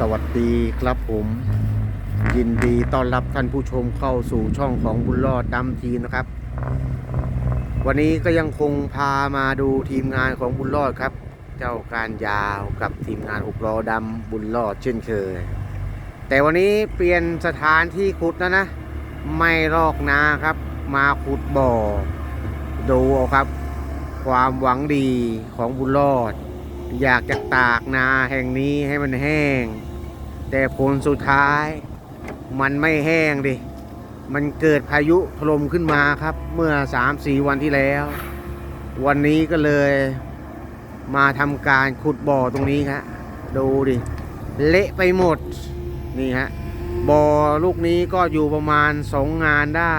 สวัสดีครับผม ยินดีต้อนรับท่านผู้ชมเข้าสู่ช่องของบุญรอดดำทีนะครับ วันนี้ก็ยังคงพามาดูทีมงานของบุญรอดครับ เจ้าการยาวกับทีมงานหกล้อดำบุญรอดเช่นเคย แต่วันนี้เปลี่ยนสถานที่ขุดแล้วนะ ไม่ลอกนาครับ มาขุดบ่อ ดูเอาครับ ความหวังดีของบุญรอดอยากจะตากนาแห่งนี้ให้มันแห้ง แต่ผลสุดท้ายมันไม่แห้งดิ มันเกิดพายุถล่มขึ้นมาครับ เมื่อ3-4วันที่แล้ว วันนี้ก็เลยมาทำการขุดบ่อตรงนี้ครับดูดิ เละไปหมด นี่ฮะ บ่อลูกนี้ก็อยู่ประมาณ2งานได้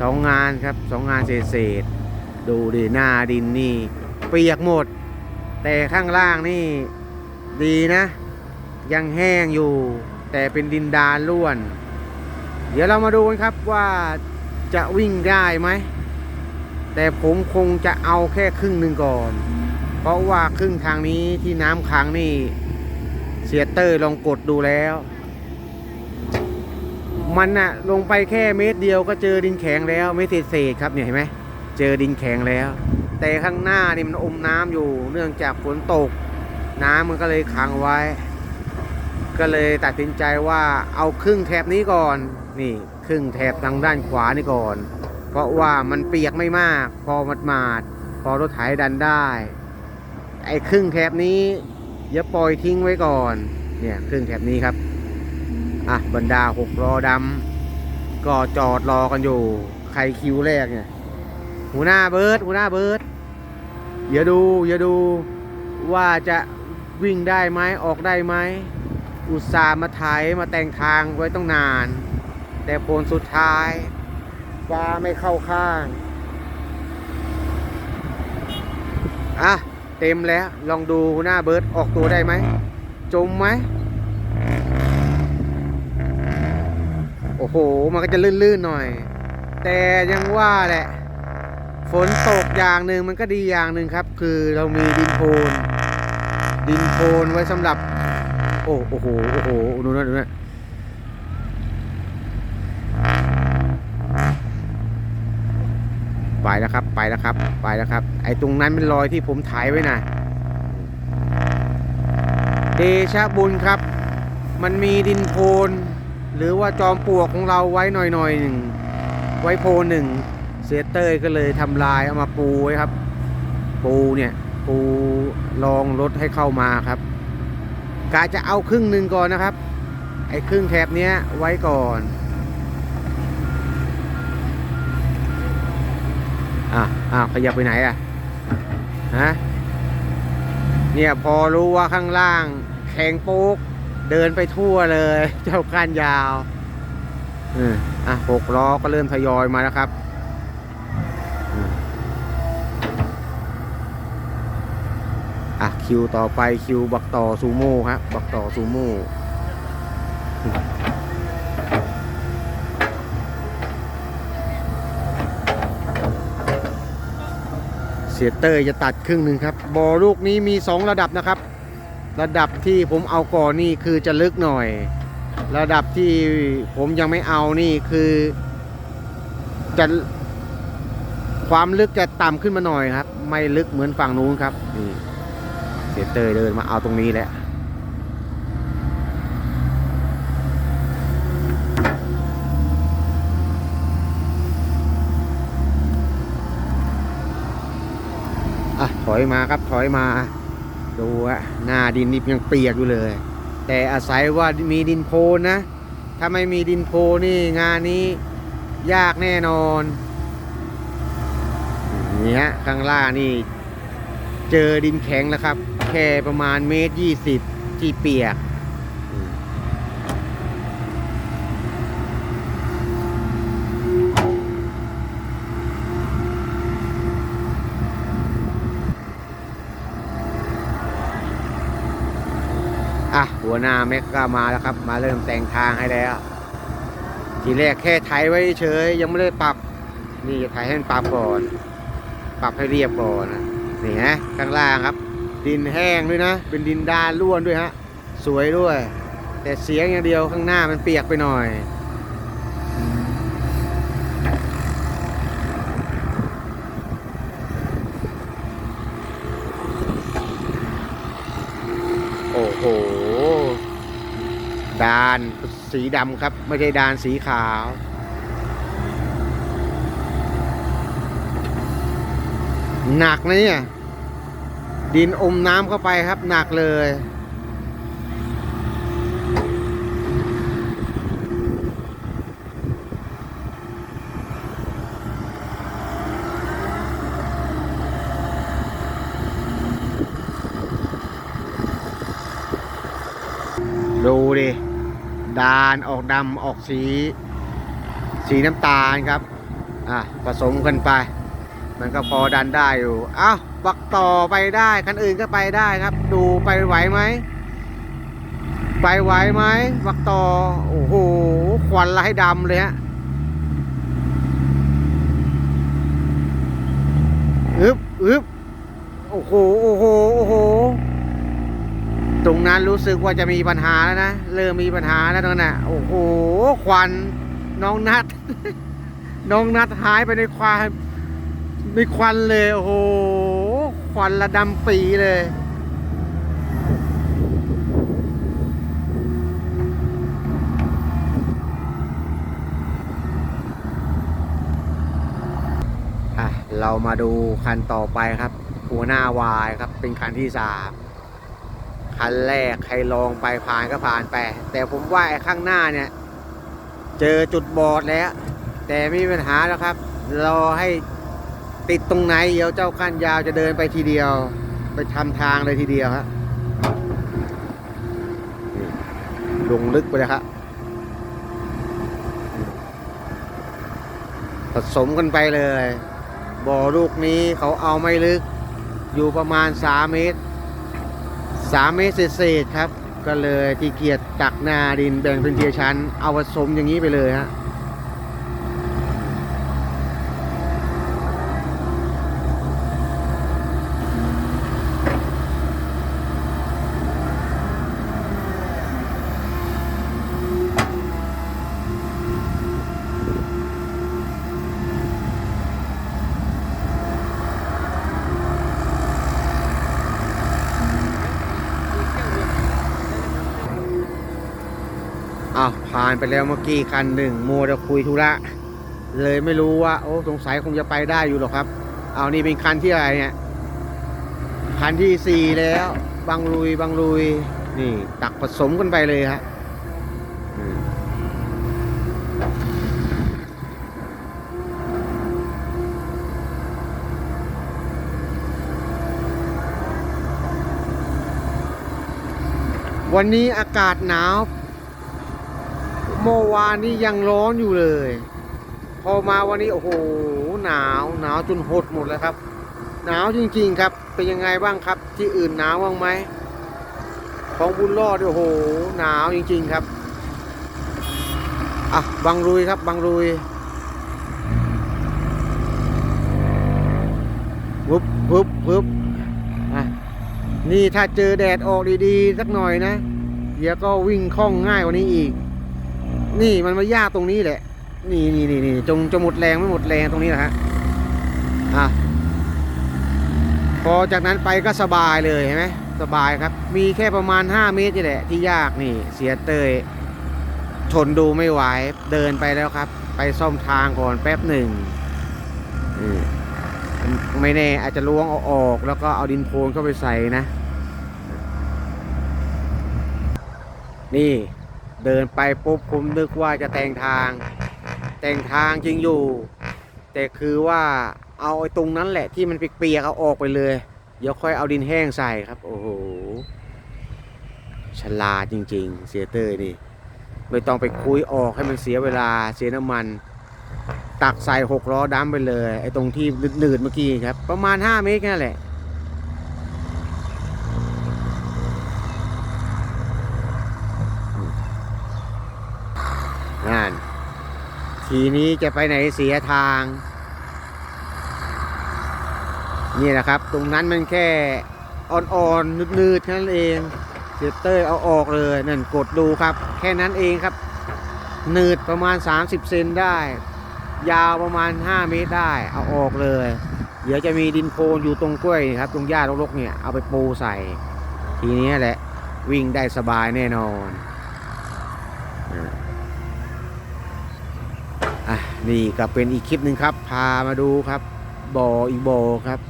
สองงานครับสองงานเศษๆดูดิหน้าดินนี่ เปียกหมด แต่ข้างล่างนี่ดีนะ ยังแห้งอยู่ แต่เป็นดินดานล้วน เดี๋ยวเรามาดูกันครับว่าจะวิ่งได้ไหม แต่ผมคงจะเอาแค่ครึ่งหนึ่งก่อน เพราะว่าครึ่งทางนี้ที่น้ำค้างนี่ เสียเตอร์ลองกดดูแล้ว มันน่ะลงไปแค่เมตรเดียวก็เจอดินแข็งแล้วไม่เศษครับเนี่ยเห็นไหมเจอดินแข็งแล้ว แต่ข้างหน้านี่มันอมน้ำอยู่ เนื่องจากฝนตก น้ำมันก็เลยขังไว้ ก็เลยตัดสินใจว่าเอาครึ่งแถบนี้ก่อน นี่ครึ่งแถบทางด้านขวานี่ก่อน เพราะว่ามันเปียกไม่มาก พอมัดมาดพอรถไถดันได้ ไอ้ครึ่งแถบนี้อย่าปล่อยทิ้งไว้ก่อน เนี่ยครึ่งแถบนี้ครับ อะบรรดาหกล้อดำก็จอดรอกันอยู่ ใครคิวแรกเนี่ยหัวหน้าเบิร์ดหัวหน้าเบิร์ดอย่าดูอย่าดูว่าจะวิ่งได้ไหมออกได้ไหม อุตส่าห์มาไถมาแต่งทางไว้ต้องนาน แต่ผลสุดท้ายฟ้าไม่เข้าข้าง อะ เต็มแล้ว ลองดูหน้าเบิร์ดออกตัวได้ไหม จมไหม โอ้โห มันก็จะลื่นๆหน่อย แต่ยังว่าแหละ ฝนตกอย่างหนึ่งมันก็ดีอย่างหนึ่งครับ คือเรามีดินโคลนดินโคลนไว้สำหรับ โอ้โอ้โหโอ้โหดูนะดูนะไปแล้วครับไปแล้วครับ ไปแล้วครับ ไอ้ตรงนั้นเป็นรอยที่ผมถ่ายไว้นะเดชะบุญครับ มันมีดินโคลนหรือว่าจอมปลวกของเราไว้หน่อยหน่อยหนึ่งไว้โพลหนึ่งเซยเตอร์ก็เลยทำลายเอามาปูไว้ครับ ปูเนี่ย ปูลองรถให้เข้ามาครับ กะจะเอาครึ่งหนึ่งก่อนนะครับ ไอ้ครึ่งแถบเนี้ยไว้ก่อนอะอ้าวขยับไปไหนอะฮะเนี่ยพอรู้ว่าข้างล่างแข็งโป๊กเดินไปทั่วเลย เจ้าก้านยาวอืมอะหกล้อก็เริ่มทยอยมาแล้วครับ อะคิวต่อไปคิวบักต่อซูโม่ครับบักต่อซูโม่เสียเตอร์จะตัดครึ่งหนึ่งครับบอลูกนี้มี 2 ระดับนะครับ ระดับที่ผมเอาก่อนนี่คือจะลึกหน่อย ระดับที่ผมยังไม่เอานี่คือจะความลึกจะต่ำขึ้นมาหน่อยครับ ไม่ลึกเหมือนฝั่งนู้นครับนี่ สียเตยเดินมาเอาตรงนี้แหละอะถอยมาครับถอยมา ดูอะหน้าดินนี่ยังเปียกอยู่เลย แต่อาศัยว่ามีดินโพนนะ ถ้าไม่มีดินโพนี่งานนี้ยากแน่นอนนี่ฮะข้างล่างนี่ เจอดินแข็งแล้วครับ แค่ประมาณเมตรยี่สิบที่เปียกอะหัวหน้าแม็กก็มาแล้วครับ มาเริ่มแต่งทางให้แล้ว ทีแรกแค่ไถไว้เฉย ยังไม่ได้ปรับ นี่จะไถให้มันปรับก่อน ปรับให้เรียบก่อนนะนี่ฮะข้างล่างครับ ดินแห้งด้วยนะ เป็นดินดานล้วนด้วยฮะ สวยด้วย แต่เสียงอย่างเดียวข้างหน้ามันเปียกไปหน่อย โอ้โห ดานสีดำครับ ไม่ใช่ดานสีขาวหนักนะเนี่ย ดินอมน้ำเข้าไปครับหนักเลย ดูดิดานออกดำออกสี สีน้ำตาลครับ อะ ผสมกันไป มันก็พอดันได้อยู่ เอ้า ปักต่อไปได้คันอื่นก็ไปได้ครับ ดูไปไหวไหมไปไหวไหมปักต่อโอ้โหควันละให้ดำเลยฮะอึบอึบโอ้โหโอ้โหโอ้โหตรงนั้นรู้สึกว่าจะมีปัญหาแล้วนะเริ่มมีปัญหาแล้วตรงนั้นน่ะโอ้โหควันน้องนัด น้องนัดหายไปในควายในควันเลยโอ้โห ควันระดำปีเลยอะเรามาดูคันต่อไปครับ หัวหน้าวายครับ เป็นคันที่สามคันแรกใครลองไปผ่านก็ผ่านไป แต่ผมว่าไอ้ข้างหน้าเนี่ย เจอจุดบอดแล้ว แต่ไม่มีปัญหาแล้วครับ รอให้ ติดตรงไหนเดี๋ยวเจ้าขั้นยาวจะเดินไปทีเดียว ไปทำทางเลยทีเดียวฮะลงลึกไปเลยครับผสมกันไปเลย บ่อลูกนี้เขาเอาไม่ลึก อยู่ประมาณ 3 เมตร 3 เมตรเศษๆครับ ก็เลยที่เกียจตักหน้าดินแบ่งเป็นเทียชั้น เอาผสมอย่างนี้ไปเลยฮะ อ้าวผ่านไปแล้วเมื่อกี้คันหนึ่งโมจะคุยธุระเลยไม่รู้ว่า โอ้สงสัยคงจะไปได้อยู่หรอกครับ เอานี่เป็นคันที่อะไรเนี่ยคันที่สี่แล้วบางลุยบางลุย นี่ ตักผสมกันไปเลยฮะวันนี้อากาศหนาว เมื่อวานนี้ยังร้อนอยู่เลย พอมาวันนี้โอ้โหหนาวหนาวจนหดหมดเลยครับ หนาวจริงๆครับ เป็นยังไงบ้างครับ ที่อื่นหนาวบ้างไหมของบุญรอดโอ้โหหนาวจริง ๆครับอะบังรุยครับบังรุยวุบวุบวุบอะนี่ถ้าเจอแดดออกดีๆสักหน่อยนะเดี๋ยวก็วิ่งคล่องง่ายกว่านี้อีก นี่มันมายากตรงนี้แหละ นี่นี่นี่นี่จงจะหมดแรงไม่หมดแรงตรงนี้แหละฮะอะพอจากนั้นไปก็สบายเลยเห็นไหมสบายครับ มีแค่ประมาณ 5 เมตรนี่แหละที่ยากนี่เสียเตยทนดูไม่ไหวเดินไปแล้วครับ ไปซ่อมทางก่อนแป๊บหนึ่งไม่แน่อาจจะล้วงเอาออก แล้วก็เอาดินโคลนเข้าไปใส่นะ นี่ เดินไปปุ๊บผมนึกว่าจะแต่งทาง แต่งทางจริงอยู่ แต่คือว่าเอาไอ้ตรงนั้นแหละที่มันเปียกๆเอาออกไปเลย เดี๋ยวค่อยเอาดินแห้งใส่ครับ โอ้โหฉลาดจริง ๆ เสียเตยนี่ ไม่ต้องไปคุยออกให้มันเสียเวลาเสียน้ำมัน ตักใส่หกล้อดัมไปเลย ไอ้ตรงที่หนืดเมื่อกี้ครับ ประมาณ 5 เมตรแค่นั้นแหละ นั่น ทีนี้จะไปไหนเสียทาง นี่แหละครับ ตรงนั้นมันแค่อ่อนๆนืดๆแค่นั้นเองเสียเต้ยเอาออกเลยนั่นกดดูครับ แค่นั้นเองครับหนืดประมาณ 30 เซนได้ ยาวประมาณ 5 เมตรได้ เอาออกเลย เดี๋ยวจะมีดินโคลนอยู่ตรงกล้วยครับ ตรงหญ้ารกๆเนี่ยเอาไปปูใส่ ทีนี้แหละวิ่งได้สบายแน่นอนอะอะ นี่ก็เป็นอีกคลิปหนึ่งครับ พามาดูครับบ่ออีกบ่อครับ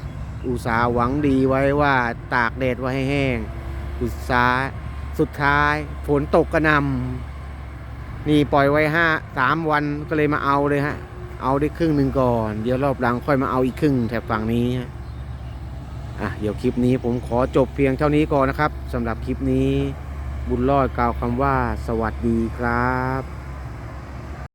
อุตสาหวังดีไว้ว่าตากแดดไว้ให้แห้ง อุตสาสุดท้ายฝนตกกระหนำนี่ปล่อยไว้ห้าสามวันก็เลยมาเอาเลยฮะ เอาได้ครึ่งหนึ่งก่อน เดี๋ยวรอบหลังค่อยมาเอาอีกครึ่งแถบฝั่งนี้ฮะอะเดี๋ยวคลิปนี้ผมขอจบเพียงเท่านี้ก่อนนะครับสำหรับคลิปนี้บุญรอดกล่าวคำว่าสวัสดีครับ